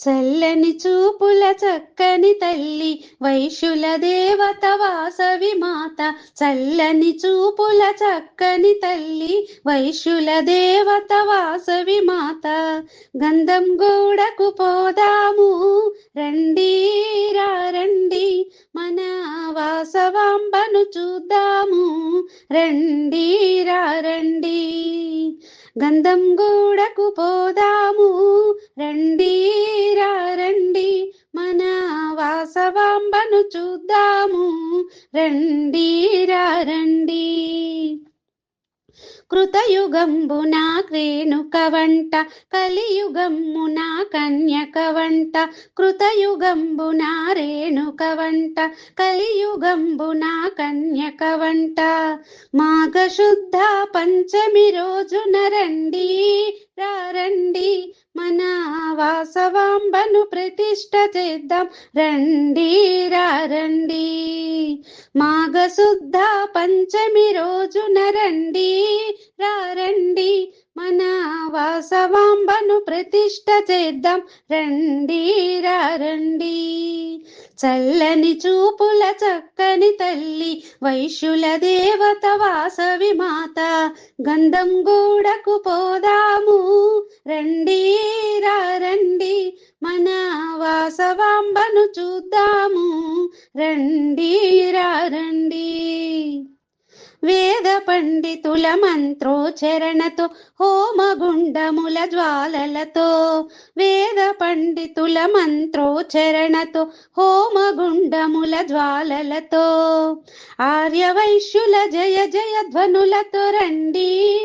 చల్లని చూపుల చక్కని తల్లి వైశ్యుల దేవత వాసవి మాత. చల్లని చూపుల చక్కని తల్లి వైశ్యుల దేవత వాసవి మాత. గంధం గూడకు పోదాము రండి రా రండి. మన వాసవాంబను చూద్దాము రండి రా రండి. గంధం గూడకు పోదాము రండి. చూద్దాము. రండి రండి. కృతయుగంబున క్రేణుక వంట కలియుగమ్మున కన్యక వంట. కృతయుగంబున రేణుక వంట కలియుగంబున కన్యక వంట. మాఘశుద్ధ పంచమి రోజున రండి రా వాసవాంబను ప్రతిష్ట చేద్దాం. రండి రండి. మాఘశుద్ధ పంచమి రోజున రండి రండి. మన వాసవాంబను ప్రతిష్ట చేద్దాం. రండి రండి. చల్లని చూపుల చక్కని తల్లి వైశ్యుల దేవత వాసవి మాత గంధం గూడకు పోదాము. రండి వాసవాంబను చూద్దాము. రండి రండి. వేద పండితుల మంత్రోచరణతో హోమగుండముల జ్వాలలతో వేద పండితుల మంత్రోచరణతో హోమగుండముల జ్వాలలతో. ఆర్యవైశ్యుల జయ జయ ధ్వనులతో రండి